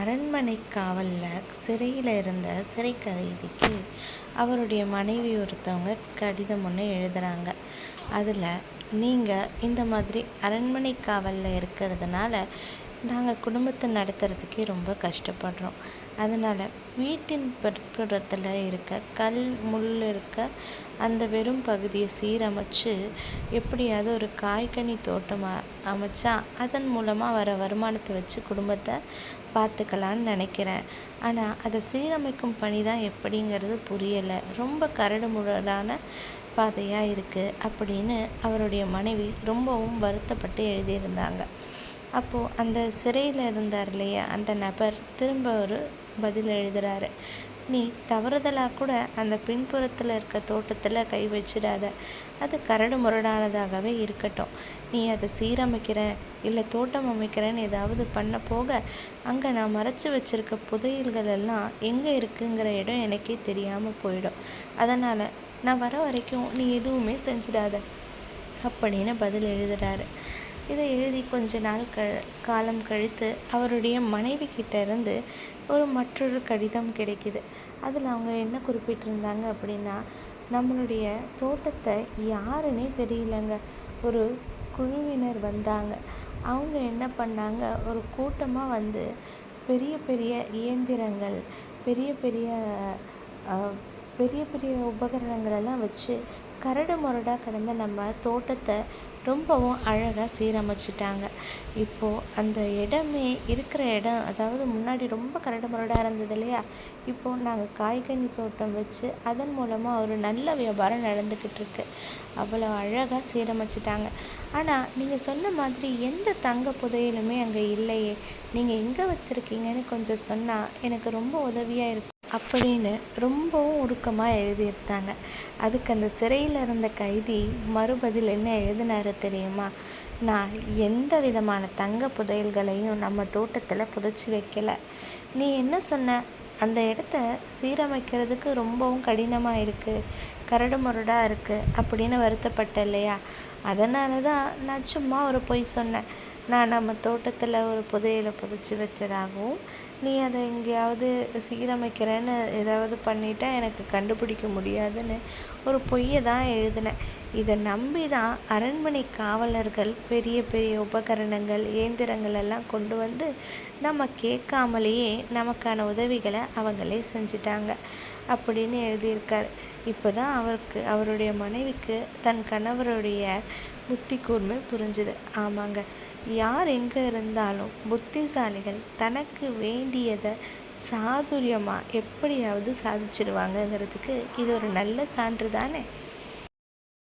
அரண்மனை காவலில் சிறையில் இருந்த சிறை கைதிக்கு அவருடைய மனைவி ஒருத்தவங்க கடிதம் ஒன்று எழுதுகிறாங்க அதில் நீங்கள் இந்த மாதிரி அரண்மனை காவலில் இருக்கிறதுனால நாங்கள் குடும்பத்தை நடத்துறதுக்கே ரொம்ப கஷ்டப்படுறோம். அதனால் வீட்டின் பிற்புறத்தில் இருக்க கல் முள் இருக்க அந்த வெறும் பகுதியை சீரமைச்சு எப்படியாவது ஒரு காய்கனி தோட்டம் அமைச்சா அதன் மூலமாக வர வருமானத்தை வச்சு குடும்பத்தை பார்த்துக்கலான்னு நினைக்கிறேன். ஆனால் அதை சீரமைக்கும் பணி தான் எப்படிங்கிறது புரியலை. ரொம்ப கரடு முரடான பாதையாக இருக்குது அப்படின்னு அவருடைய மனைவி ரொம்பவும் வருத்தப்பட்டு எழுதியிருந்தாங்க. அப்போது அந்த சிறையில் இருந்தார் இல்லையா? அந்த நபர் திரும்ப ஒரு பதில் எழுதுகிறாரு நீ தவறுதலாக கூட அந்த பின்புறத்தில் இருக்க தோட்டத்தில் கை வச்சிடாத. அது கரடு முரடானதாகவே இருக்கட்டும். நீ அதை சீரமைக்கிற இல்லை தோட்டம் அமைக்கிறேன்னு ஏதாவது பண்ண போக அங்கே நான் மறைச்சி வச்சுருக்க புதையல்கள் எல்லாம் எங்கே இருக்குங்கிற இடம் எனக்கே தெரியாமல் போயிடும். அதனால் நான் வர வரைக்கும் நீ எதுவுமே செஞ்சிடாத அப்படின்னு பதில் எழுதுகிறாரு இதை எழுதி கொஞ்ச நாள் க காலம் கழித்து அவருடைய மனைவி கிட்ட இருந்து ஒரு மற்றொரு கடிதம் கிடைக்கிது. அதில் அவங்க என்ன குறிப்பிட்டிருந்தாங்க அப்படின்னா நம்மளுடைய தோட்டத்தை யாருன்னே தெரியலங்க. ஒரு குழுவினர் வந்தாங்க. அவங்க என்ன பண்ணாங்க? ஒரு கூட்டமாக வந்து பெரிய பெரிய இயந்திரங்கள் பெரிய பெரிய பெரிய பெரிய உபகரணங்களெல்லாம் வச்சு கரடு முரடாக கிடந்த நம்ம தோட்டத்தை ரொம்பவும் அழகாக சீரமைச்சிட்டாங்க. இப்போது அந்த இடமே இருக்கிற இடம் அதாவது முன்னாடி ரொம்ப கரடு முரடாக இருந்தது இல்லையா? இப்போது நாங்கள் காய்கனி தோட்டம் வச்சு அதன் மூலமாக ஒரு நல்ல வியாபாரம் நடந்துக்கிட்டு இருக்கு. அவ்வளோ அழகாக சீரமைச்சிட்டாங்க. ஆனால் நீங்கள் சொன்ன மாதிரி எந்த தங்க புதையலுமே அங்கே இல்லையே. நீங்கள் எங்கே வச்சுருக்கீங்கன்னு கொஞ்சம் சொன்னால் எனக்கு ரொம்ப உதவியாக இருக்கும். அப்படின்னு ரொம்பவும் உருக்கமாக எழுதியிருந்தாங்க. அதுக்கு அந்த சிறையில் இருந்த கைதி மறுபதில் என்ன எழுதினாரு தெரியுமா? நான் எந்த விதமான தங்க புதையல்களையும் நம்ம தோட்டத்தில் புதைச்சி வைக்கலை. நீ என்ன சொன்ன? அந்த இடத்த சீரமைக்கிறதுக்கு ரொம்பவும் கடினமாக இருக்குது கரடு முரடாக இருக்குது அப்படின்னு வருத்தப்பட்ட இல்லையா? அதனால தான் நான் சும்மா ஒரு பொய் சொன்னேன். நான் நம்ம தோட்டத்தில் ஒரு புதையலை புதைச்சி வச்சதாகவும் நீ அதை எங்கேயாவது சீரமைக்கிறேன்னு ஏதாவது பண்ணிட்டா எனக்கு கண்டுபிடிக்க முடியாதுன்னு ஒரு பொய்யை தான் எழுதினேன். இதை நம்பி தான் அரண்மனை காவலர்கள் பெரிய பெரிய உபகரணங்கள் இயந்திரங்கள் எல்லாம் கொண்டு வந்து நம்ம கேட்காமலேயே நமக்கான உதவிகளை அவங்களே செஞ்சிட்டாங்க அப்படின்னு எழுதியிருக்கார். இப்போ தான் அவருக்கு அவருடைய மனைவிக்கு தன் கணவருடைய புத்தி கூர்மை புரிஞ்சுது. ஆமாங்க. யார் எங்கே இருந்தாலும் புத்திசாலிகள் தனக்கு வேண்டியதை சாதுரியமாக எப்படியாவது சாதிச்சிடுவாங்கங்கிறதுக்கு இது ஒரு நல்ல சான்று தானே?